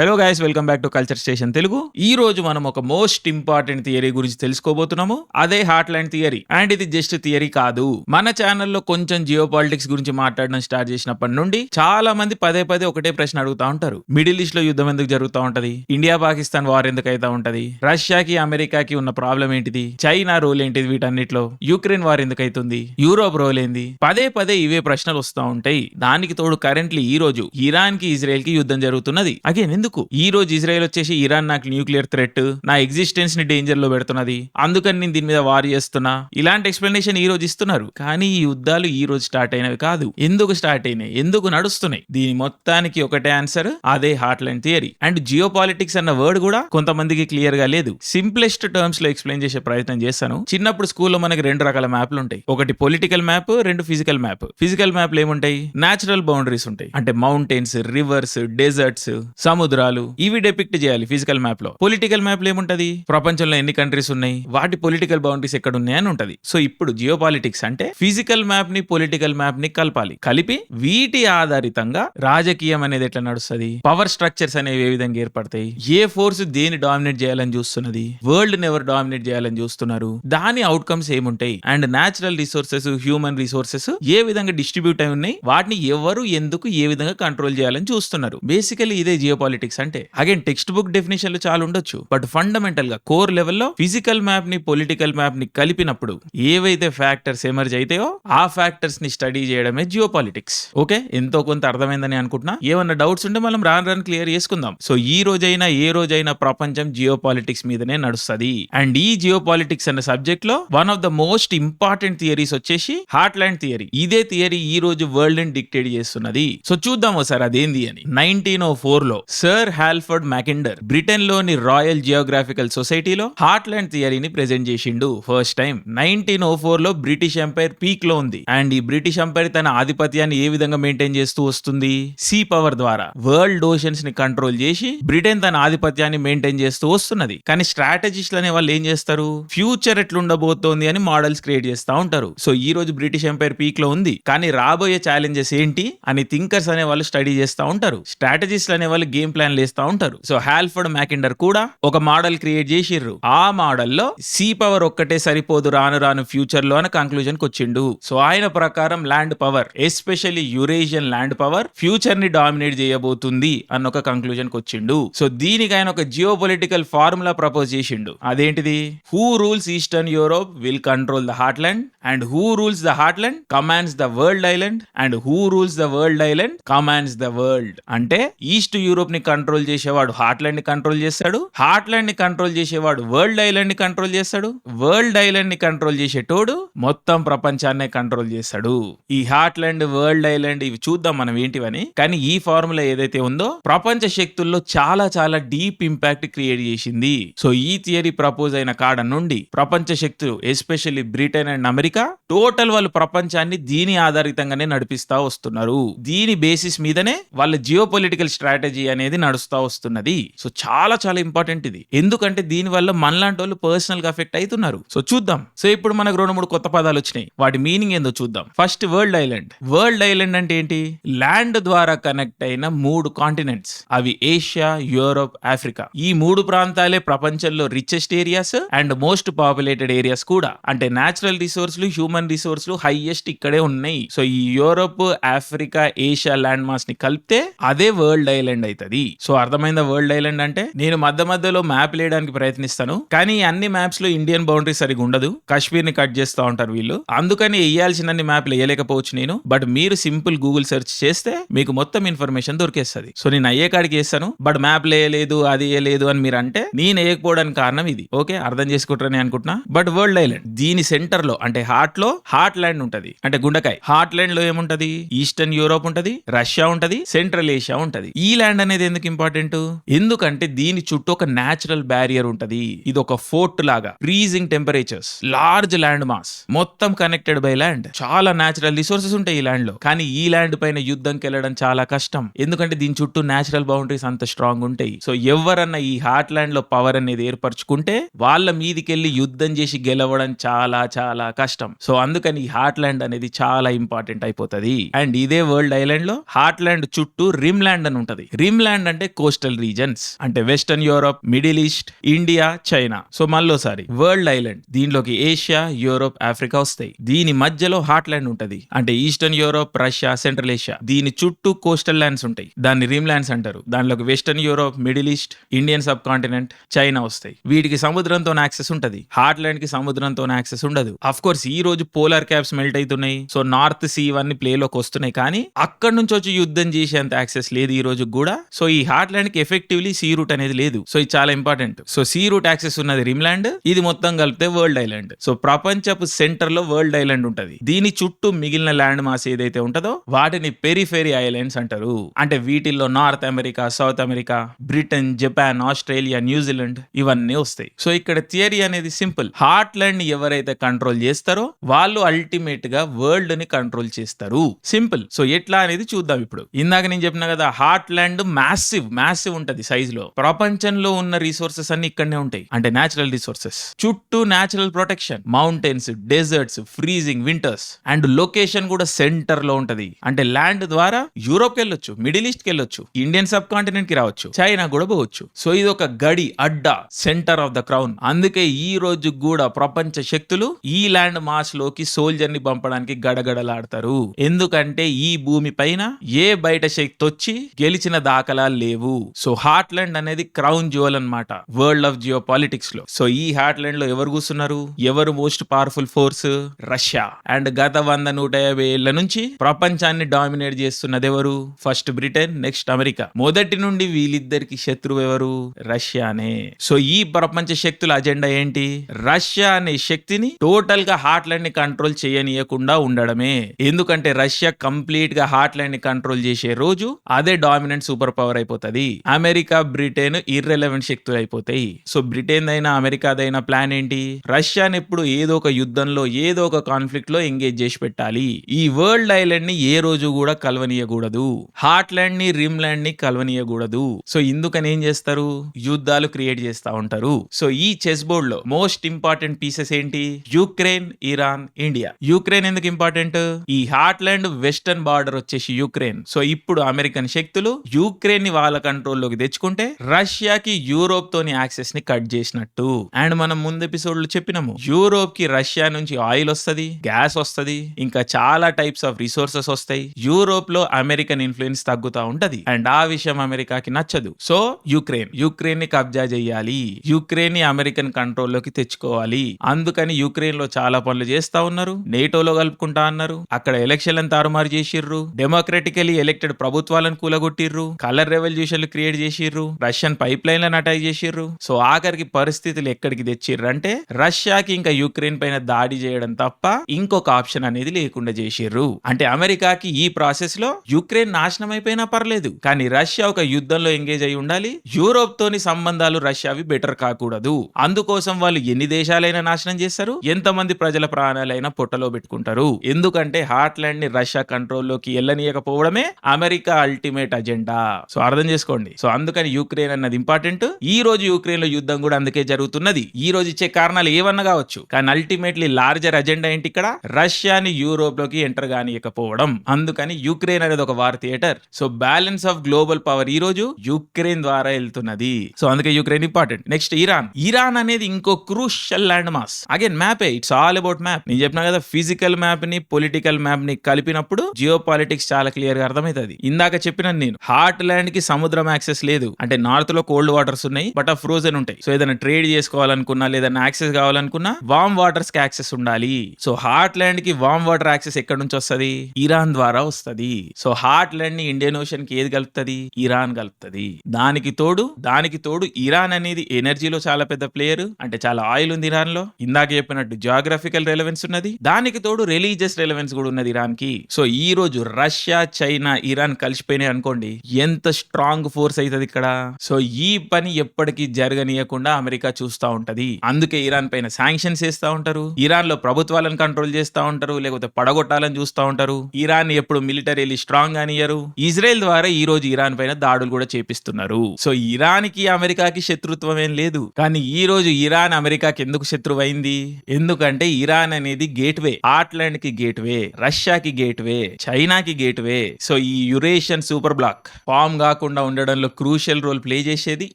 Hello guys welcome back to Culture Station Telugu ఈ రోజు మనం ఒక మోస్ట్ ఇంపార్టెంట్ థియరీ గురించి తెలుసుకోబోతున్నాము. అదే హార్ట్ ల్యాండ్ థియరీ అండ్ ఇది జస్ట్ థియరీ కాదు. మన ఛానల్లో కొంచెం జియో పాలిటిక్స్ గురించి మాట్లాడడం స్టార్ట్ చేసినప్పటి నుండి చాలా మంది పదే పదే ఒకటే ప్రశ్న అడుగుతా ఉంటారు. మిడిల్ ఈస్ట్లో యుద్ధం ఎందుకు జరుగుతూ ఉంటది? ఇండియా పాకిస్తాన్ వార్ ఎందుకు అవుతా ఉంటది? రష్యాకి అమెరికాకి ఉన్న ప్రాబ్లం ఏంటిది? చైనా రోల్ ఏంటిది వీటన్నిటిలో? యుక్రెయిన్ వార్ ఎందుకు అవుతుంది యూరోప్ రోల్ ఏంది? పదే పదే ఇవే ప్రశ్నలు వస్తూ ఉంటాయి. దానికి తోడు కరెంట్లీ ఈ రోజు ఇరాన్కి ఇజ్రాయెల్కి యుద్ధం జరుగుతున్నది. అగేన్ ఎందుకు ఈ రోజు ఇజ్రాయెల్ వచ్చేసి ఇరాన్ నాకు న్యూక్లియర్ థ్రెట్ నా ఎగ్జిస్టెన్స్ని డేంజర్లో పెడుతున్నది అందుకని నేను దీని మీద వార్ చేస్తున్నా. ఇలాంటి ఎక్స్ప్లెనేషన్ ఈ రోజు ఇస్తున్నారు. కానీ ఈ యుద్ధాలు ఈ రోజు స్టార్ట్ అయినవి కాదు. ఎందుకు స్టార్ట్ అయినాయి? ఎందుకు నడుస్తున్నాయి? దీని మొత్తానికి ఒకటే ఆన్సర్ అదే heart line theory. And geopolitics అన్న వర్డ్ కూడా కొంతమందికి క్లియర్గా లేదు. సింప్లెస్ట్ టర్మ్స్లో ఎక్స్ప్లెయిన్ చేసే ప్రయత్నం చేస్తాను చిన్నప్పుడు స్కూల్లో మనకి రెండు రకాల మ్యాప్లు ఉంటాయి. ఒకటి పొలిటికల్ మ్యాప్ రెండు ఫిజికల్ మ్యాప్. ఫిజికల్ మ్యాప్లు ఏముంటాయి? నేచురల్ బౌండరీస్ ఉంటాయి. అంటే మౌంటైన్స్ రివర్స్ డెజర్ట్స్ సముద్రాలు ఇవి డెపిక్ట్ చేయాలి ఫిజికల్ మ్యాప్లో. పొలిటికల్ మ్యాప్లో ఏముంటది? ప్రపంచంలో ఎన్ని కంట్రీస్ ఉన్నాయి? వాటి పొలిటికల్ బౌండరీస్ ఎక్కడ ఉన్నాయని ఉంటది. సో ఇప్పుడు జియో పాలిటిక్స్ అంటే ఫిజికల్ మ్యాప్ని పొలిటికల్ మ్యాప్ని కలపాలి. కలిపి వీటి ఆధారితంగా రాజకీయం అనేది ఎట్లా నడుస్తుంది? పవర్ స్ట్రక్చర్స్ అనేవి ఏ విధంగా ఏర్పడతాయి? ఏ ఫోర్స్ దేని డామినేట్ చేయాలని చూస్తున్నది? వరల్డ్ ఎవరు డామినేట్ చేయాలని చూస్తున్నారు? దాని అవుట్కమ్స్ ఏముంటాయి? And natural resources human resources ఏ విధంగా డిస్ట్రిబ్యూట్ అయి ఉన్నాయి? వాటిని ఎవరు ఎందుకు ఏ విధంగా కంట్రోల్ చేయాలని చూస్తున్నారు? బేసికలీ ఇదే జియో పాలిటిక్స్ అంటే అగైన్ టెక్స్ట్ బుక్ డెఫినేషన్లు చాలా ఉండొచ్చు బట్ ఫండమెంటల్గా కోర్ లెవెల్లో ఫిజికల్ మ్యాప్ని పొలిటికల్ మ్యాప్ని కలిపినప్పుడు ఏవైతే ఫ్యాక్టర్స్ ఎమర్జ్ అయితాయో ఆ ఫ్యాక్టర్స్ని స్టడీ చేయడమే జియో పాలిటిక్స్ ఓకే ఎంతో కొంత అర్థమైందని అనుకుంటున్నా. ఏమన్నా డౌట్స్ ఉంటే మనం రాను రాను క్లియర్ చేసుకుందాం. సో ఈ రోజైనా ఏ రోజైనా ప్రపంచం జియో పాలిటిక్స్ మీదనే నడుస్తుంది. అండ్ ఈ జియో పాలిటిక్స్ అనే సబ్జెక్ట్లో one of the most important theories వచ్చేసి హార్ట్ ల్యాండ్ థియరీ ఇదే థియరీ ఈ రోజు వరల్డ్ని డిక్టేట్ చేస్తున్నది. సో చూద్దాం ఒకసారి అదేంది అని. నైన్టీన్ ఓ ఫోర్లో సర్ హాల్ఫర్డ్ మ్యాకిండర్ బ్రిటన్లోని రాయల్ జియోగ్రాఫికల్ సొసైటీలో హార్ట్ ల్యాండ్ థియరీని ప్రెజెంట్ చేసిండు. ఫస్ట్ టైం నైన్టీన్ ఓ ఫోర్లో బ్రిటిష్ ఎంపైర్ పీక్లో ఉంది. అండ్ ఈ బ్రిటిష్ ఎంపైర్ తన ఆధిపత్యాన్ని ఏ విధంగా మెయింటైన్ చేస్తూ వస్తుంది? సీ పవర్ ద్వారా. వరల్డ్ ఓషన్స్ని కంట్రోల్ చేసి బ్రిటన్ తన ఆధిపత్యాన్ని మెయింటైన్ చేస్తూ వస్తున్నది. కానీ స్ట్రాటజిస్ట్ అనే వాళ్ళు ఏం చేస్తారు? ఫ్యూచర్ ఎట్లుండబోతోంది అని మోడల్స్ క్రియేట్ చేస్తూ ఉంటారు. సో ఈ రోజు బ్రిటిష్ ఎంపైర్ పీక్లో ఉంది. కానీ రాబోయే ఛాలెంజెస్ ఏంటి? అని థింకర్స్ అనే వాళ్ళు స్టడీ చేస్తూ ఉంటారు. స్ట్రాటజిస్ట్ అనే వాళ్ళు గేమ్ ప్లాన్ వేస్తూ ఉంటారు. సో హాల్ఫర్డ్ మ్యాకిండర్ కూడా ఒక మోడల్ క్రియేట్ చేసిర్రు. ఆ మోడల్లో సీ పవర్ ఒక్కటే సరిపోదు రాను రాను ఫ్యూచర్లో అని కంక్లూజన్కి వచ్చిండు. సో ఆయన ప్రకారం land power especially Eurasian land power ఫ్యూచర్ని dominate చేయబోతుంది అన్న ఒక కంక్లూజన్కి వచ్చిండు. సో దీనికి ఆయన ఒక జియో పొలిటికల్ ఫార్ములా ప్రపోజ్ చేసిండు. అదేంటిది? Who rules Eastern Europe will control the heartland and who rules the heartland commands the world island and who rules the world island commands the world అంటే east యూరోప్ని control చేసేవాడు హార్ట్ ల్యాండ్ని control చేస్తాడు. హార్ట్ ల్యాండ్ని కంట్రోల్ చేసేవాడు వరల్డ్ ఐలాండ్ని కంట్రోల్ చేస్తాడు. వరల్డ్ ఐలాండ్ని కంట్రోల్ చేసేటోడు మొత్తం ప్రపంచాన్నే కంట్రోల్ చేస్తాడు. ఈ హార్ట్ ల్యాండ్ వరల్డ్ ఐలాండ్ ఇవి చూద్దాం మనం ఏంటివని. కానీ ఈ ఫార్ములా ఏదైతే ఉందో ప్రపంచ శక్తుల్లో చాలా చాలా డీప్ ఇంపాక్ట్ క్రియేట్ చేసింది. సో ఈ థియరీ ప్రపోజ్ అయిన కాడ నుండి ప్రపంచ శక్తులు especially Britain and America total వాళ్ళు ప్రపంచాన్ని దీని ఆధారితంగానే నడిపిస్తా వస్తున్నారు. దీని బేసిస్ మీదనే వాళ్ళ జియో పొలిటికల్ స్ట్రాటజీ అనేది నడుస్తా వస్తున్నది. సో చాలా చాలా ఇంపార్టెంట్ ఇది. ఎందుకంటే దీని వల్ల మనలాంటి వాళ్ళు పర్సనల్గా ఎఫెక్ట్ అవుతున్నారు. సో చూద్దాం. సో ఇప్పుడు మనకు రెండు మూడు కొత్త పదాలు వచ్చినాయి. వాటి మీనింగ్ ఏందో చూద్దాం. First world island world island అంటే ఏంటి? ల్యాండ్ ద్వారా కనెక్ట్ అయిన మూడు కాంటినెంట్స్ అవి ఏషియా యూరోప్ ఆఫ్రికా ఈ మూడు ప్రాంతాలే ప్రపంచంలో richest areas and most populated areas కూడా. అంటే నేచురల్ రిసోర్స్లు హ్యూమన్ రిసోర్స్లు హైయెస్ట్ ఇక్కడే ఉన్నాయి. సో ఈ యూరోప్ ఆఫ్రికా ఏషియా ల్యాండ్ మాస్ని కలిపితే అదే వరల్డ్ ఐలాండ్ అవుతుంది సో అర్థమైందా వరల్డ్ ఐలాండ్ అంటే? నేను మధ్య మధ్యలో మ్యాప్ లేయడానికి ప్రయత్నిస్తాను. కానీ అన్ని మ్యాప్స్లో ఇండియన్ బౌండరీ సరిగా ఉండదు. కాశ్మీర్ని కట్ చేస్తూ ఉంటారు వీళ్ళు. అందుకని వేయాల్సిన మ్యాప్లు వేయలేకపోవచ్చు నేను. బట్ మీరు సింపుల్ గూగుల్ సెర్చ్ చేస్తే మీకు మొత్తం ఇన్ఫర్మేషన్ దొరికేస్తుంది. సో నేను అయ్యే కాడికి వేస్తాను. బట్ మ్యాప్ వేయలేదు అది వేయలేదు అని మీరు అంటే నేను వేయకపోవడానికి కారణం ఇది. ఓకే? అర్థం చేసుకుంటారని అనుకుంటున్నా. బట్ వరల్డ్ ఐలాండ్ దీని సెంటర్లో అంటే హార్ట్లో హార్ట్ ల్యాండ్ ఉంటది. అంటే గుండకాయ. హార్ట్ ల్యాండ్లో ఏముంటది? ఈస్టర్న్ యూరోప్ ఉంటది రష్యా ఉంటది సెంట్రల్ ఏషియా ఉంటది. ఈ ల్యాండ్ అనేది ఎందుకు ఇంపార్టెంట్? ఎందుకంటే దీని చుట్టూ ఒక నేచురల్ బ్యారియర్ ఉంటది. ఇది ఒక ఫోర్ట్ లాగా. Freezing temperatures. Large land mass. మొత్తం కనెక్టెడ్ బై ల్యాండ్. చాలా న్యాచురల్ రిసోర్సెస్ ఉంటాయి ఈ ల్యాండ్లో కానీ ఈ ల్యాండ్ పైన యుద్ధంకి వెళ్ళడం చాలా కష్టం. ఎందుకంటే దీని చుట్టూ నేచురల్ బౌండరీస్ అంత స్ట్రాంగ్ ఉంటాయి. సో ఎవరన్నా ఈ హార్ట్ ల్యాండ్లో పవర్ అనేది ఏర్పరచుకుంటే వాళ్ళ మీదికెళ్ళి యుద్ధం చేసి గెలవడం చాలా చాలా కష్టం. కష్టం. సో అందుకని ఈ హార్ట్ ల్యాండ్ అనేది చాలా ఇంపార్టెంట్ అయిపోతది. అండ్ ఇదే వరల్డ్ ఐలాండ్లో హార్ట్ ల్యాండ్ చుట్టూ రిమ్ ల్యాండ్ అని ఉంటది. రిమ్ ల్యాండ్ అంటే కోస్టల్ రీజన్స్. అంటే Western Europe Middle East India China. So మళ్ళోసారి world island దీనిలోకి ఏషియా యూరోప్ ఆఫ్రికా వస్తాయి. దీని మధ్యలో హార్ట్ ల్యాండ్ ఉంటది. అంటే Eastern Europe Russia Central Asia. దీని చుట్టూ కోస్టల్ ల్యాండ్స్ ఉంటాయి. దాన్ని రిమ్ ల్యాండ్స్ అంటారు. దానిలోకి western Europe middle east Indian subcontinent China వస్తాయి. వీటికి సముద్రంతో యాక్సెస్ ఉంటది. హార్ట్ ల్యాండ్కి సముద్రంతో యాక్సెస్ ఉండదు. అఫ్ కోర్స్ ఈ రోజు పోలార్ క్యాప్స్ మెల్ట్ అవుతున్నాయి. సో నార్త్ సీ ఇవన్నీ ప్లేలోకి వస్తున్నాయి. కానీ అక్కడ నుంచి వచ్చి యుద్ధం చేసేంత యాక్సెస్ లేదు ఈ రోజు కూడా. సో ఈ హార్ట్ ల్యాండ్కి ఎఫెక్టివ్లీ సీ రూట్ అనేది లేదు. సో ఇది చాలా important. So sea route access ఉన్నది రిమ్లాండ్. ఇది మొత్తం కలిపితే వరల్డ్ ఐలాండ్. సో ప్రపంచపు సెంటర్లో వరల్డ్ ఐలాండ్ ఉంటది. దీని చుట్టూ మిగిలిన ల్యాండ్ మాస్ ఏదైతే ఉంటుందో వాటిని పెరిఫెరీ ఐలాండ్స్ అంటారు. అంటే వీటిల్లో North America South America Britain Japan Australia New Zealand ఇవన్నీ వస్తాయి. సో ఇక్కడ థియరీ అనేది సింపుల్. హార్ట్ ల్యాండ్ ఎవరైతే కంట్రోల్ చేస్తారో వాళ్ళు అల్టిమేట్గా వరల్డ్ని కంట్రోల్ చేస్తారు. సింపుల్ సో ఎట్లా అనేది చూద్దాం ఇప్పుడు. ఇందాక నేను చెప్పిన కదా హార్ట్ ల్యాండ్ మ్యాసివ్ మ్యాసివ్ ఉంటది సైజ్లో. ప్రపంచంలో ఉన్న రిసోర్సెస్ అన్ని ఇక్కడనే ఉంటాయి. అంటే నేచురల్ రిసోర్సెస్ చుట్టూ natural protection mountains deserts freezing winters and location కూడా సెంటర్లో ఉంటది. అంటే ల్యాండ్ ద్వారా యూరోప్కి వెళ్ళొచ్చు మిడిల్ ఈస్ట్కి వెళ్ళొచ్చు ఇండియన్ సబ్ కాంటినెంట్కి రావచ్చు చైనా కూడా పోవచ్చు. సో ఇది ఒక గడి అడ్డా సెంటర్ ఆఫ్ ద క్రౌన్ అందుకే ఈ రోజు కూడా ప్రపంచ శక్తులు ఈ ల్యాండ్ మాస్లోకి సోల్జర్ని పంపడానికి గడగడలాడతారు. ఎందుకంటే ఈ భూమి పైన ఏ బయట శక్తి వచ్చి గెలిచిన దాఖలాలు లేవు. సో హార్ట్లాండ్ అనేది క్రౌన్ జ్యువెల్ అన్నమాట. వరల్డ్ ఆఫ్ జియో పాలిటిక్స్లో సో ఈ హార్ట్లాండ్లో ఎవరు కూర్చున్నారు? ఎవరు most powerful force? Russia. And గత వంద నూట యాభై ఏళ్ళ నుంచి ప్రపంచాన్ని డామినేట్ చేస్తున్నది ఎవరు? First Britain next America. మొదటి నుండి వీళ్ళిద్దరికి శత్రువు ఎవరు? రష్యానే. సో ఈ ప్రపంచ శక్తుల అజెండా ఏంటి? రష్యా అనే శక్తిని టోటల్గా హార్ట్లాండ్ని కంట్రోల్ చేయనీయకుండా ఉండడమే. ఎందుకంటే రష్యా కంప్లీట్గా హార్ట్లాండ్ని కంట్రోల్ చేసే రోజు అదే డామినెంట్ సూపర్ పవర్ అయిపోతుంది. అమెరికా బ్రిటన్ ఇర్రెలవెంట్ శక్తులు అయిపోతాయి. సో బ్రిటన్ అయినా అమెరికాదైనా ప్లాన్ ఏంటి? రష్యాని ఎప్పుడు ఏదో ఒక యుద్ధంలో ఏదో ఒక కాన్ఫ్లిక్ట్లో ఎంగేజ్ చేసి పెట్టాలి. ఈ వరల్డ్ ఐలాండ్ని ఏ రోజు కూడా కలవనీయకూడదు. హార్ట్లాండ్ని రిమ్లాండ్ని కలవనీయకూడదు. సో ఇందుకని ఏం చేస్తారు? యుద్ధాలు క్రియేట్ చేస్తా ఉంటారు. సో ఈ చెస్ బోర్డ్లో మోస్ట్ ఇంపార్టెంట్ పీసెస్ ఏంటి? Ukraine Iran India. యుక్రెయిన్ ఎందుకు ఇంపార్టెంట్ ఈ హార్ట్లాండ్ వెస్టర్న్ బార్డర్ వచ్చేసి యుక్రెయిన్. సో ఇప్పుడు అమెరికన్ శక్తులు యుక్రెయిన్ని వాళ్ళ కంట్రోల్లోకి తెచ్చుకుంటే రష్యాకి యూరోప్ తోని యాక్సెస్ని కట్ చేసినట్టు. అండ్ మనం ముందు ఎపిసోడ్లో చెప్పినాము యూరోప్కి రష్యా నుంచి ఆయిల్ వస్తది గ్యాస్ వస్తది ఇంకా చాలా టైప్స్ ఆఫ్ రిసోర్సెస్ వస్తాయి. యూరోప్లో అమెరికన్ ఇన్ఫ్లుయెన్స్ తగ్గుతా ఉంటది. అండ్ ఆ విషయం అమెరికాకి నచ్చదు. So Ukraine. యుక్రెయిన్ని కబ్జా చేయాలి. యుక్రెయిన్ని అమెరికన్ కంట్రోల్లోకి తెచ్చుకోవాలి. అందుకని యుక్రెయిన్లో చాలా పనులు చేస్తా ఉన్నారు నేటోలో కలుపుకుంటా అన్నారు అక్కడ ఎలక్షన్లను తారుమారు చేసిర్రు డెమోక్రటికలీ ఎలక్టెడ్ ప్రభుత్వాలను కూలగొట్టిర్రు కలర్ రెవల్యూషన్లు క్రియేట్ చేసిర్రు రష్యన్ పైప్ లైన్లను అటాక్ చేసిర్రు. సో ఆఖరికి పరిస్థితులు ఎక్కడికి తెచ్చిర్రు అంటే రష్యాకి ఇంకా యుక్రెయిన్ పైన దాడి చేయడం తప్ప ఇంకొక ఆప్షన్ అనేది లేకుండా చేసిర్రు. అంటే అమెరికాకి ఈ ప్రాసెస్లో యుక్రెయిన్ నాశనం అయిపోయినా పర్లేదు కానీ రష్యా ఒక యుద్ధంలో ఎంగేజ్ అయి ఉండాలి యూరోప్ తోని సంబంధాలు రష్యావి బెటర్ కాకూడదు. అందుకోసం వాళ్ళు ఎన్ని దేశాలైనా నాశనం చేస్తారు ఎంతమంది ప్రజల ప్రాణాలైనా పొట్టలో పెట్టుకుంటారు. ఎందుకంటే హార్ట్లాండ్ని రష్యా కంట్రోల్లోకి వెళ్ళనీయకపోవడమే అమెరికా అల్టిమేట్ అజెండా. సో అర్థం చేసుకోండి. సో అందుకని యుక్రెయిన్ అన్నది ఇంపార్టెంట్. ఈ రోజు యుక్రెయిన్లో యుద్ధం కూడా అందుకే జరుగుతున్నది. ఈ రోజు ఇచ్చే కారణాలు ఏమన్నా కావచ్చు. కానీ అల్టిమేట్లీ లార్జర్ అజెండా ఏంటి ఇక్కడ? రష్యాని యూరోప్లోకి ఎంటర్ కానియకపోవడం. అందుకని యుక్రెయిన్ అనేది ఒక war theatre. So balance of global power ఈ రోజు యుక్రెయిన్ ద్వారా వెళ్తున్నది సో అందుకే Ukraine important. Next Iran. Iran అనేది ఇంకో crucial land mass again map it's all about map నేను చెప్పిన కదా ఫిజికల్ మ్యాప్ని పొలిటికల్ మ్యాప్ని కలిపినప్పుడు జియో పాలిటిక్స్ చాలా క్లియర్గా అర్థమవుతుంది. ఇందాక చెప్పిన నేను. హార్ట్ ల్యాండ్కి సముద్రం యాక్సెస్ లేదు. అంటే నార్త్లో కోల్డ్ వాటర్స్ ఉన్నాయి బట్ ఆ ఫ్రోజన్ ఉంటాయి. సో ఏదైనా ట్రేడ్ చేసుకోవాలనుకున్నా లేదన్నా యాక్సెస్ కావాలనుకున్నా వామ్ వాటర్స్కి యాక్సెస్ ఉండాలి. సో హార్ట్ ల్యాండ్కి వామ్ వాటర్ యాక్సెస్ ఎక్కడ నుంచి వస్తది? ఇరాన్ ద్వారా వస్తది. సో హార్ట్ ల్యాండ్ని ఇండియన్ ఓషన్కి ఏది కలుపుతుంది? ఇరాన్ కలుపుతుంది. దానికి తోడు దానికి తోడు ఇరాన్ అనేది ఎనర్జీలో చాలా పెద్ద ప్లేయర్ అంటే చాలా ఆయిల్ ఉంది ఇరాన్లో ఇందాక చెప్పినట్టు జాగ్రఫికల్ రెలవెన్స్ ఉన్నది. దానికి తోడు రిలీజియస్ రెలవెన్స్ కూడా ఉన్నది ఇరాన్కి సో ఈ రోజు రష్యా చైనా ఇరాన్ కలిసిపోయినాయి అనుకోండి. ఎంత స్ట్రాంగ్ ఫోర్స్ అవుతుంది ఇక్కడ. సో ఈ పని ఎప్పటికీ జరగనీయకుండా అమెరికా చూస్తా ఉంటది. అందుకే ఇరాన్ పైన శాంక్షన్స్ వేస్తూ ఉంటారు. ఇరాన్లో ప్రభుత్వాలను కంట్రోల్ చేస్తా ఉంటారు. లేకపోతే పడగొట్టాలని చూస్తా ఉంటారు. ఇరాన్ ఎప్పుడు మిలిటరీ స్ట్రాంగ్ అనియరు. ఇజ్రాయెల్ ద్వారా ఈ రోజు ఇరాన్ పైన దాడులు కూడా చేపిస్తున్నారు. సో ఇరాన్కి అమెరికాకి శత్రుత్వం ఏం లేదు. కానీ ఈ రోజు ఇరాన్ అమెరికాకి ఎందుకు శత్రువు అయింది ఎందుకంటే ఇరాన్ ఇరాన్ అనేది గేట్వే ఆట్లాండ్కి గేట్వే రష్యాకి గేట్వే చైనాకి గేట్వే. సో ఈ యురేషియన్ సూపర్ బ్లాక్ ఫామ్ కాకుండా ఉండడంలో క్రూషియల్ రోల్ ప్లే చేసేది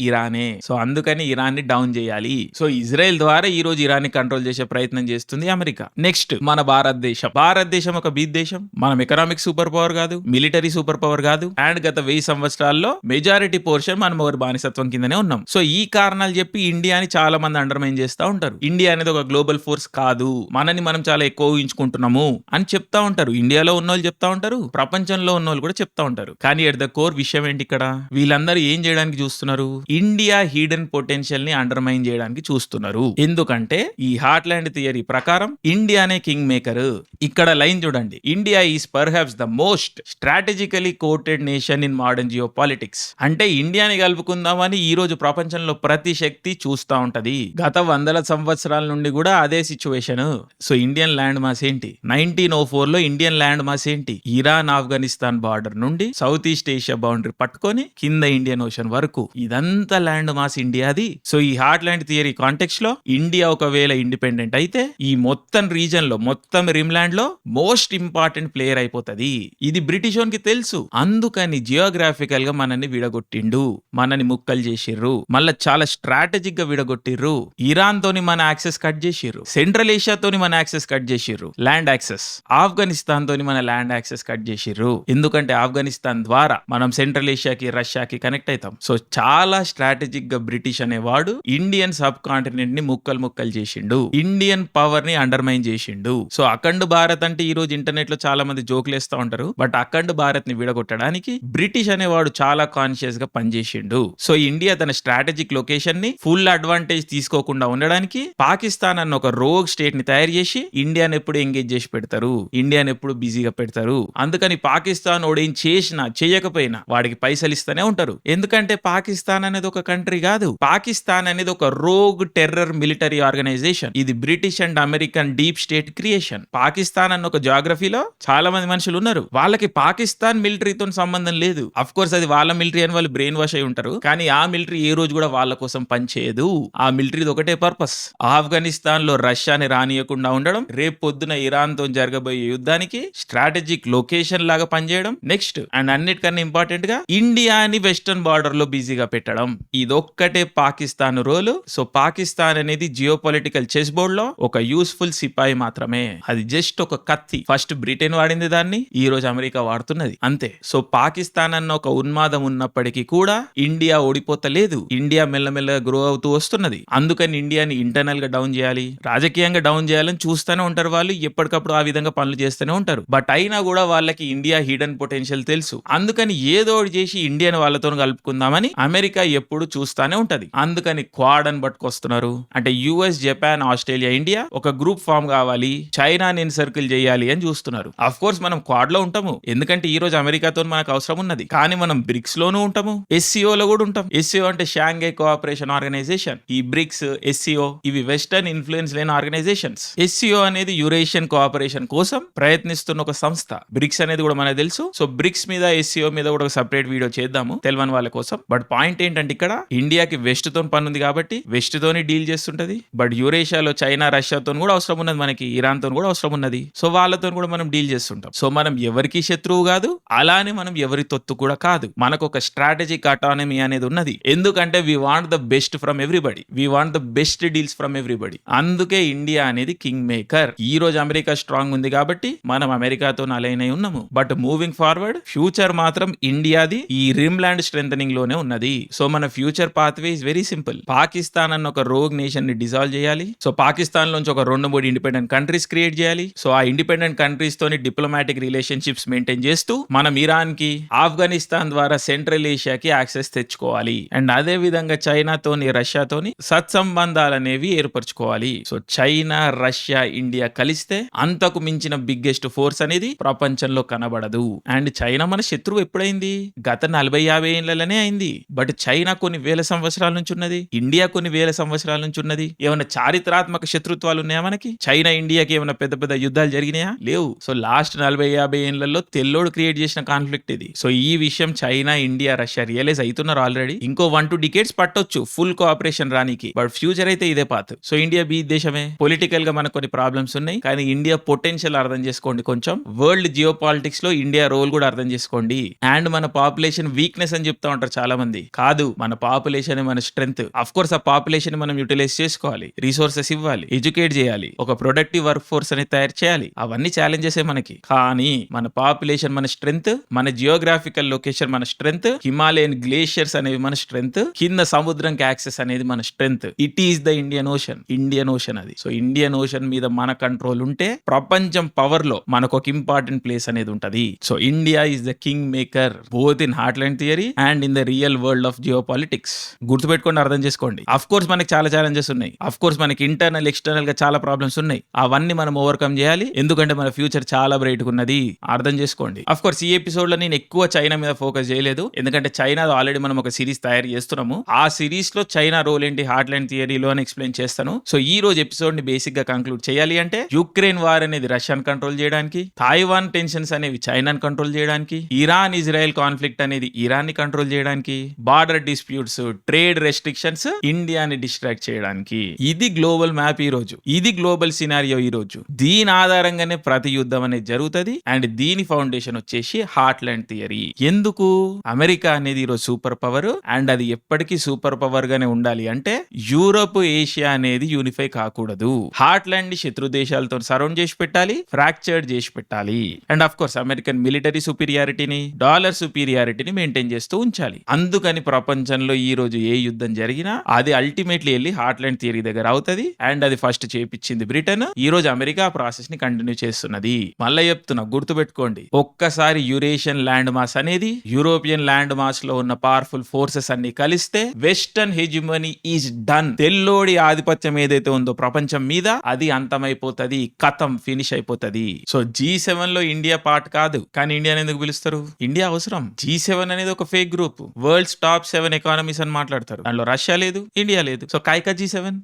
ఇరానే. సో అందుకని ఇరాన్ని డౌన్ చేయాలి. సో ఇజ్రాయెల్ ద్వారా ఈ రోజు ఇరాన్ని కంట్రోల్ చేసే ప్రయత్నం చేస్తుంది అమెరికా. నెక్స్ట్ మన భారతదేశం. భారతదేశం ఒక బీద్ దేశం. మనం ఎకనామిక్ సూపర్ పవర్ కాదు మిలిటరీ సూపర్ పవర్ కాదు అండ్ గత వెయ్యి సంవత్సరాల్లో మెజారిటీ పోర్షన్ మనం ఒకరి బానిసత్వం కిందనే ఉన్నాం. సో ఈ కారణాలు చెప్పి ఇండియాని చాలా మంది అండర్మైన్ చేస్తూ ఉంటారు. ఇండియా అనేది ఒక గ్లోబల్ ఫోర్స్ కాదు. మనని మనం చాలా ఎక్కువ ఊహించుకుంటున్నాము అని చెప్తా ఉంటారు. ఇండియాలో ఉన్న వాళ్ళు చెప్తా ఉంటారు ప్రపంచంలో ఉన్న వాళ్ళు కూడా చెప్తా ఉంటారు. కానీ ఎట్ ద కోర్ విషయం ఏంటి ఇక్కడ? వీళ్ళందరూ ఏం చేయడానికి చూస్తున్నారు? ఇండియా హీడెన్ పొటెన్షియల్ని అండర్మైన్ చేయడానికి చూస్తున్నారు. ఎందుకంటే ఈ హార్ట్ ల్యాండ్ థియరీ ప్రకారం ఇండియానే కింగ్ మేకర్ ఇక్కడ లైన్ చూడండి. India is perhaps the most strategically coated nation in modern geopolitics అంటే ఇండియాని కలుపుకుందామని ఈ రోజు ప్రపంచంలో ప్రతి శక్తి చూస్తా ఉంటది. గత వందల సంవత్సరాల నుండి కూడా అదే situation so Indian land mass ఏంటి? నైన్టీన్ ఓ ఫోర్లో ఇండియన్ ల్యాండ్ మాస్ ఏంటి? ఇరాన్ ఆఫ్ఘనిస్తాన్ బార్డర్ నుండి సౌత్ ఈస్ట్ ఏషియా బౌండరీ పట్టుకొని కింద ఇండియన్ ఓషన్ వరకు. ఇదంతా ల్యాండ్ మాస్ ఇండియాది. సో ఈ హార్ట్ ల్యాండ్ థియరీ కాంటెక్స్లో ఇండియా ఒకవేళ ఇండిపెండెంట్ అయితే ఈ మొత్తం రీజన్లో మొత్తం రిమ్లాండ్లో మోస్ట్ ఇంపార్టెంట్ ప్లేయర్ అయిపోతది. ఇది బ్రిటిష్కి తెలుసు. అందుకని జియోగ్రాఫికల్గా మనల్ని విడగొట్టిండు. మనని ముక్కలు చేసిర్రు. మళ్ళా చాలా స్ట్రాటజిక్గా విడగొట్టిర్రు. ఇరాన్ తోని మన యాక్సెస్ కట్ చేసిర్రు. సెంట్రల్ ఏషియా రష్యాతోని మన యాక్సెస్ కట్ చేసిర్రు. Land access. ఆఫ్ఘనిస్తాన్ తోని మన ల్యాండ్ యాక్సెస్ కట్ చేసిర్రు. ఎందుకంటే ఆఫ్ఘనిస్తాన్ ద్వారా మనం సెంట్రల్ ఏషియాకి రష్యాకి కనెక్ట్ అవుతాం సో చాలా స్ట్రాటజిక్గా బ్రిటిష్ అనేవాడు ఇండియన్ సబ్ కాంటినెంట్ని ముక్కలు ముక్కలు చేసిండు. ఇండియన్ పవర్ని అండర్మైన్ చేసిండు. సో అఖండ భారత్ అంటే ఈ రోజు ఇంటర్నెట్లో చాలా మంది జోకులు వేస్తూ ఉంటారు. బట్ అఖండ భారత్ని విడగొట్టడానికి బ్రిటిష్ అనేవాడు చాలా కాన్షియస్గా పనిచేసిండు. సో ఇండియా తన స్ట్రాటజిక్ లొకేషన్ని ఫుల్ అడ్వాంటేజ్ తీసుకోకుండా ఉండడానికి పాకిస్తాన్ అన్న ఒక రోగ్ స్టేట్ని తయారు చేసి ఇండియాని ఎప్పుడు ఎంగేజ్ చేసి పెడతారు ఇండియాని ఎప్పుడు బిజీగా పెడతారు. అందుకని పాకిస్తాన్ ఓడేం చేసినా చేయకపోయినా వాడికి పైసలు ఇస్తూనే ఉంటారు. ఎందుకంటే పాకిస్తాన్ అనేది ఒక కంట్రీ కాదు. పాకిస్తాన్ అనేది ఒక రోగ్ టెర్రర్ మిలిటరీ ఆర్గనైజేషన్. ఇది British and American deep state creation. Pakistan అన్న ఒక జాగ్రఫీలో చాలా మంది మనుషులు ఉన్నారు. వాళ్ళకి పాకిస్తాన్ మిలిటరీతో సంబంధం లేదు. అఫ్ కోర్స్ అది వాళ్ళ మిలిటరీ అని వాళ్ళు బ్రెయిన్ వాష్ అయి ఉంటారు. కానీ ఆ మిలిటరీ ఏ రోజు కూడా వాళ్ళ కోసం పనిచేయదు ఆ మిలిటరీది ఒకటే పర్పస్. ఆఫ్ఘనిస్తాన్లో రష్యాని రానియకుండా ఉండడం రేపు పొద్దున ఇరాన్తో జరగబోయే యుద్ధానికి స్ట్రాటజిక్ లొకేషన్ లాగా పనిచేయడం. నెక్స్ట్ అండ్ అన్నిటికన్నా ఇంపార్టెంట్గా ఇండియాని వెస్టర్న్ బార్డర్లో బిజీగా పెట్టడం. ఇదొక్కటే పాకిస్తాన్ రోల్. సో పాకిస్తాన్ అనేది జియో పొలిటికల్ చెస్ బోర్డ్లో ఒక యూస్ఫుల్ సిపాయి మాత్రమే. అది జస్ట్ ఒక కత్తి. ఫస్ట్ బ్రిటన్ వాడింది దాన్ని ఈ రోజు అమెరికా వాడుతున్నది. అంతే. సో పాకిస్తాన్ అన్న ఒక ఉన్మాదం ఉన్నప్పటికీ కూడా ఇండియా ఓడిపోతలేదు. ఇండియా మెల్లమెల్లగా గ్రో అవుతూ వస్తున్నది. అందుకని ఇండియాని ఇంటర్నల్గా డౌన్ చేయాలి. రాజకీయంగా డౌన్ చేయాలని చూస్తూనే ఉంటారు వాళ్ళు. ఎప్పటికప్పుడు ఆ విధంగా పనులు చేస్తూనే ఉంటారు. బట్ అయినా కూడా వాళ్ళకి ఇండియా హిడెన్ పొటెన్షియల్ తెలుసు. అందుకని ఏదో ఒకటి చేసి ఇండియన్ వాళ్ళతో కలుపుకుందామని అమెరికా ఎప్పుడు చూస్తానే ఉంటది. అందుకని క్వాడ్ అని పట్టుకొస్తున్నారు. అంటే యుఎస్ జపాన్ ఆస్ట్రేలియా ఇండియా ఒక గ్రూప్ ఫామ్ కావాలి. చైనా నేను సర్కిల్ చేయాలి అని చూస్తున్నారు. అఫ్ కోర్స్ మనం క్వాడ్లో ఉంటాము. ఎందుకంటే ఈ రోజు అమెరికాతో మనకు అవసరం ఉన్నది. కానీ మనం బ్రిక్స్ లోనూ ఉంటాము. SCO లో కూడా ఉంటాం. ఎస్సీఓ అంటే షాంఘై కోఆపరేషన్ ఆర్గనైజేషన్. ఈ బ్రిక్స్ ఎస్సీఓ ఇవి వెస్టర్న్ ఇన్ఫ్లుయెన్స్ లేని ఆర్గనైజేషన్. ఆర్గనైజేషన్స్ ఎస్సీఓ అనేది యురేషియన్ కోఆపరేషన్ కోసం ప్రయత్నిస్తున్న ఒక సంస్థ. బ్రిక్స్ అనేది కూడా మనకు తెలుసు. సో బ్రిక్స్ మీద ఎస్సీఓ మీద కూడా ఒక సపరేట్ వీడియో చేద్దాము. తెలవని వాళ్ళ కోసం. బట్ పాయింట్ ఏంటంటే ఇక్కడ ఇండియాకి వెస్ట్తో పని ఉంది కాబట్టి వెస్ట్ తోని డీల్ చేస్తుంటది. బట్ యురేషియాలో చైనా రష్యాతో కూడా అవసరం ఉన్నది మనకి. ఇరాన్తో కూడా అవసరం ఉన్నది. సో వాళ్ళతో కూడా మనం డీల్ చేస్తుంటాం. సో మనం ఎవరికి శత్రువు కాదు అలానే మనం ఎవరి తొత్తు కూడా కాదు. మనకు ఒక స్ట్రాటజిక్ అటానమీ అనేది ఉన్నది. ఎందుకంటే we want the best from everybody we want the best deals from everybody అందుకే ఇండియా అనేది కింగ్ మేకర్ ఈ రోజు అమెరికా స్ట్రాంగ్ ఉంది కాబట్టి మనం అమెరికాతో అలైన్ అయి ఉన్నాము. బట్ మూవింగ్ ఫార్వర్డ్ ఫ్యూచర్ మాత్రం ఇండియాది ఈ రిమ్ ల్యాండ్ స్ట్రెంథనింగ్లోనే ఉన్నది. సో మన future pathway is very simple Pakistan అన్న ఒక రోగ్ నేషన్ని డిజాల్వ్ చేయాలి. సో పాకిస్తాన్ నుంచి ఒక రెండు మూడు ఇండిపెండెంట్ కంట్రీస్ క్రియేట్ చేయాలి. సో ఆ ఇండిపెండెంట్ కంట్రీస్ తోని డిప్లొమాటిక్ రిలేషన్షిప్స్ మెయింటైన్ చేస్తూ మనం ఇరాన్కి ఆఫ్ఘనిస్తాన్ ద్వారా సెంట్రల్ ఏషియాకి యాక్సెస్ తెచ్చుకోవాలి. అండ్ అదే విధంగా చైనాతోని రష్యాతోని సత్సంబంధాలు అనేవి ఏర్పరచుకోవాలి. సో చైనా రష్యా ఇండియా కలిస్తే అంతకు మించిన బిగ్గెస్ట్ ఫోర్స్ అనేది ప్రపంచంలో కనబడదు. అండ్ చైనా మన శత్రువు ఎప్పుడైంది? గత నలభై యాభై ఏళ్ళలోనే అయింది. బట్ చైనా కొన్ని వేల సంవత్సరాల నుంచి ఉన్నది. ఇండియా కొన్ని వేల సంవత్సరాల నుంచి ఉన్నది. ఏమైనా చారిత్రాత్మక శత్రుత్వాలు ఉన్నాయా మనకి? చైనా ఇండియాకి ఏమైనా పెద్ద పెద్ద యుద్ధాలు జరిగినాయా? లేవు. సో లాస్ట్ నలభై యాభై ఏళ్ళలో తెల్లోడు క్రియేట్ చేసిన కాన్ఫ్లిక్ట్ ఇది. సో ఈ విషయం చైనా ఇండియా రష్యా రియలైజ్ అవుతున్నారు ఆల్రెడీ. ఇంకో వన్ టూ డికేట్స్ పట్టొచ్చు. ఫుల్ కోఆపరేషన్ రానికి. బట్ ఫ్యూచర్ అయితే ఇదే పాత్. సో ఇండియా బీ దేశమే? పొలిటికల్ గా మనకు కొన్ని ప్రాబ్లమ్స్ ఉన్నాయి. కానీ ఇండియా పొటెన్షియల్ అర్థం చేసుకోండి కొంచెం. వరల్డ్ జియో పాలిటిక్స్లో ఇండియా రోల్ కూడా అర్థం చేసుకోండి. అండ్ మన పాపులేషన్ వీక్నెస్ అని చెప్తా ఉంటారు చాలా మంది కాదు మన పాపులేషన్ మన స్ట్రెంత్ అఫ్ కోర్స్ ఆ పాపులేషన్ మనం యూటిలైజ్ చేసుకోవాలి. రిసోర్సెస్ ఇవ్వాలి. ఎడ్యుకేట్ చేయాలి. ఒక ప్రొడక్టివ్ వర్క్ ఫోర్స్ అనేది తయారు చేయాలి. అవన్నీ ఛాలెంజెస్ మనకి. కానీ మన పాపులేషన్ మన స్ట్రెంత్ మన జియోగ్రాఫికల్ లొకేషన్ మన స్ట్రెంత్ హిమాలయన్ గ్లేషియర్స్ అనేవి మన స్ట్రెంత్ కింద సముద్రంకి యాక్సెస్ అనేది మన strength it is the Indian ocean Indian ocean అది. సో ఇండియన్ ఓషన్ మీద మన కంట్రోల్ ఉంటే ప్రపంచం పవర్లో మనకు ఒక ఇంపార్టెంట్ ప్లేస్ అనేది ఉంటది. So India is the kingmaker both in heartland theory and in the real world of geopolitics గుర్తుపెట్టుకొని అర్థం చేసుకోండి. అఫ్ కోర్స్ మనకి చాలా ఛాలెంజెస్ ఉన్నాయి. అఫ్ కోర్స్ మనకి ఇంటర్నల్ ఎక్స్టర్నల్గా చాలా ప్రాబ్లమ్స్ ఉన్నాయి. అవన్నీ మనం ఓవర్కమ్ చేయాలి. ఎందుకంటే మన ఫ్యూచర్ చాలా బ్రైట్ ఉన్నది అర్థం చేసుకోండి. అఫ్ కోర్స్ ఈ ఎపిసోడ్లో నేను ఎక్కువ చైనా మీద ఫోకస్ చేయలేదు. ఎందుకంటే చైనా ఆల్రెడీ మనం ఒక సిరీస్ తయారు చేస్తున్నాము. ఆ సిరీస్లో చైనా రోల్ ఏంటి? హార్ట్లాండ్ థియరీలో అని ఎక్స్ప్లెయిన్ చేస్తాను. సో ఈ రోజు ఎపిసోడ్ని బేసిక్ గా కంక్లూడ్ చేయాలి అంటే యుక్రెయిన్ వార్ అనేది రష్యాన్ కంట్రోల్ చేయడానికి తాయివాన్ టెన్షన్స్ అనేవి చైనాను కంట్రోల్ చేయడానికి ఇరాన్ ఇజ్రాయెల్ కాన్ఫ్లిక్ట్ అనేది ఇరాన్ని కంట్రోల్ చేయడానికి బార్డర్ డిస్ప్యూట్స్ ట్రేడ్ రెస్ట్రిక్షన్స్ ఇండియాని డిస్ట్రాక్ట్ చేయడానికి. ఇది గ్లోబల్ మ్యాప్ ఈ రోజు. ఇది గ్లోబల్ సినారియో ఈ రోజు. దీని ఆధారంగానే ప్రతి యుద్ధం అనేది జరుగుతుంది అండ్ దీని ఫౌండేషన్ వచ్చేసి హార్ట్లాండ్ థియరీ ఎందుకు? అమెరికా అనేది ఈరోజు సూపర్ పవర్ అండ్ అది ఎప్పటికీ సూపర్ పవర్ గానే ఉండాలి అంటే యూరోప్ ఏషియా అనేది యూనిఫై కాకూడదు. హార్ట్లాండ్ శత్రు దేశాలతో సరౌండ్ చేసి పెట్టాలి ఫ్రాక్చర్డ్ చేసి పెట్టాలి. And of course American military సుపీరియారిటీని dollar సుపీరియారిటీని మెయింటైన్ చేస్తూ ఉంచాలి. అందుకని ప్రపంచంలో ఈ రోజు ఏ యుద్ధం జరిగినా అది అల్టిమేట్లీ వెళ్ళి హార్ట్లాండ్ థియరీ దగ్గర అవుతుంది. అండ్ అది ఫస్ట్ చేపించింది బ్రిటన్. ఈ రోజు అమెరికా ప్రాసెస్ని కంటిన్యూ చేస్తున్నది. మళ్ళీ చెప్తున్నా గుర్తుపెట్టుకోండి ఒక్కసారి యురేషియన్ ల్యాండ్ మాస్ అనేది యూరోపియన్ ల్యాండ్ మాస్లో ఉన్న పవర్ఫుల్ ఫోర్సెస్ అన్ని కలిస్తే వెస్టర్న్ హెజిమనీ ఈజ్ డన్ తెల్లోడి ఆధిపత్యం ఏదైతే ఉందో ప్రపంచం మీద అది అంతమైపోతుంది కథం ఫినిష్ అయిపోతది. సో జీ సెవెన్లో ఇండియా పార్ట్ కాదు. కానీ ఇండియా ఎందుకు పిలుస్తారు? ఇండియా అవసరం. జీ సెవెన్ అనేది ఒక fake group world's top seven economies అని మాట్లాడతారు. దాంట్లో రష్యా లేదు ఇండియా లేదు. సో కాయకా జీ సెవెన్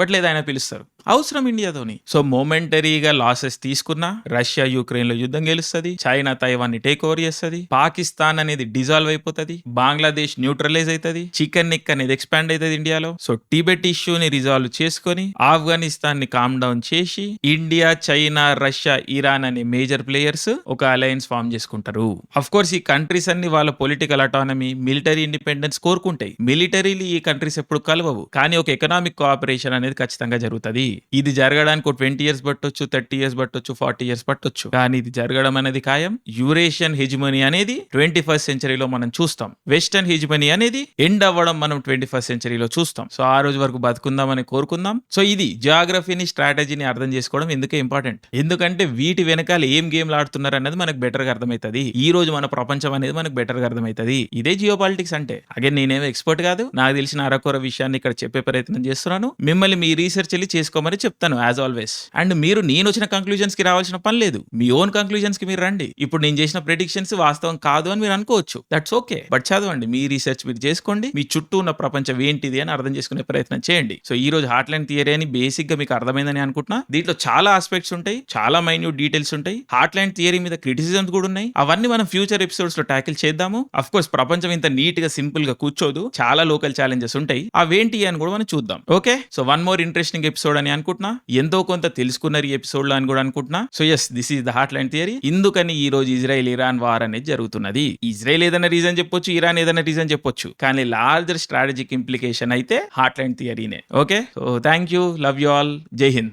బట్ లేదు ఆయన పిలుస్తారు. అవసరం ఇండియాతోని. సో మొమెంటరీగా లాసెస్ తీసుకున్నా రష్యా యుక్రెయిన్లో యుద్ధం గెలుస్తుంది చైనా తైవాన్ని టేక్ ఓవర్ చేస్తుంది పాకిస్తాన్ అనేది డిజాల్వ్ అయిపోతుంది బంగ్లాదేశ్ న్యూట్రలైజ్ అవుతుంది చికెన్ నిక్ అనేది ఎక్స్పాండ్ అవుతుంది ఇండియాలో. సో టిబెట్ ఇష్యూని రిజాల్వ్ చేసుకొని ఆఫ్ఘనిస్తాన్ని కామ్ డౌన్ చేసి ఇండియా చైనా రష్యా ఇరాన్ అనే మేజర్ ప్లేయర్స్ ఒక అలయన్స్ ఫామ్ చేసుకుంటారు. అఫ్ కోర్స్ ఈ కంట్రీస్ అన్ని వాళ్ళ పొలిటికల్ అటానమీ మిలిటరీ ఇండిపెండెన్స్ కోరుకుంటాయి. మిలిటరీలు ఈ కంట్రీస్ ఎప్పుడు కలవవు కానీ ఒక ఎకనామిక్ కోఆపరేషన్ అనేది ఖచ్చితంగా జరుగుతుంది. ఇది జరగడానికి ఒక ట్వంటీ ఇయర్స్ పట్టొచ్చు థర్టీ ఇయర్స్ పట్టొచ్చు ఫార్టీ ఇయర్స్ పట్టొచ్చు. కానీ ఇది జరగడం అనేది ఖాయం. యూరేషియన్ హిజ్మనీ అనేది ట్వంటీ ఫస్ట్ సెంచరీలో మనం చూస్తాం. వెస్టర్న్ హెజ్మనీ అనేది ఎండ్ అవ్వడం మనం ట్వంటీ ఫస్ట్ సెంచరీలో చూస్తాం. సో ఆ రోజు వరకు బతుకుందామని కోరుకుందాం. సో ఇది జియోగ్రఫీని స్ట్రాటజీని అర్థం చేసుకోవడం ఎందుకే ఇంపార్టెంట్? ఎందుకంటే వీటి వెనకాల ఏం గేమ్లు ఆడుతున్నారు అనేది మనకు బెటర్గా అర్థమవుతుంది ఈ రోజు మన ప్రపంచం అనేది మనకు బెటర్గా అర్థమవుతుంది ఇదే జియో పాలిటిక్స్ అంటే. అగే నేనేమో ఎక్స్పర్ట్ కాదు. నాకు తెలిసిన అరకొర విషయాన్ని ఇక్కడ చెప్పే ప్రయత్నం చేస్తున్నాను. మిమ్మల్ని మీ రీసెర్చ్ వెళ్ళి చేసుకోమని చెప్తాను యాజ్ ఆల్వేస్ అండ్ మీరు నేను వచ్చిన కంక్లూజన్స్కి రావాల్సిన పని లేదు. మీ ఓన్ కంక్లూజన్స్కి మీరు రండి. ఇప్పుడు నేను చేసిన ప్రిడిక్షన్స్ వాస్తవం కాదు అని మీరు అనుకోవచ్చు. దట్స్ ఓకే బట్ చదవండి. మీ రీసెర్చ్ మీరు చేసుకోండి. మీ చుట్టూ ఉన్న ప్రపంచం ఏంటిది అని అర్థం చేసుకునే ప్రయత్నం చేయండి. సో ఈ రోజు హార్ట్ లైన్ థియరీ అని బేసిక్గా మీకు అర్థమైందని అనుకుంటున్నా. దీంట్లో చాలా ఆస్పెక్ట్స్ ఉంటాయి. చాలా మైన్యూట్ డీటెయిల్స్ ఉంటాయి. హార్ట్ లైన్ థియరీ మీద క్రిటిసిజమ్స్ కూడా ఉన్నాయి. అవన్నీ మనం ఫ్యూచర్ ఎపిసోడ్స్లో ట్యాకిల్ చేద్దాము. అఫ్ కోర్స్ ప్రపంచం ఇంత నీట్గా సింపుల్గా కూర్చోదు. చాలా లోకల్ ఛాలెంజెస్ ఉంటాయి. అవేంటి అని కూడా మనం చూద్దాం. Okay so one more interesting episode అని అనుకుంటున్నా? ఎంతో కొంత తెలుసుకున్నారు ఈ ఎపిసోడ్లో అని కూడా అనుకుంటున్నా? So yes this is the heart line theory ఇందుకని ఈ రోజు ఇజ్రాయెల్ ఇరాన్ వార్ అనేది జరుగుతున్నది. ఇజ్రాయెల్ ఏదైనా రీజన్ చెప్పొచ్చు ఇరాన్ ఏదైనా రీజన్ చెప్పొచ్చు. కానీ లార్జర్ స్ట్రాటజిక్ ఇంప్లికేషన్ అయితే hot line థియరీనే okay so thank you love you all జై హింద్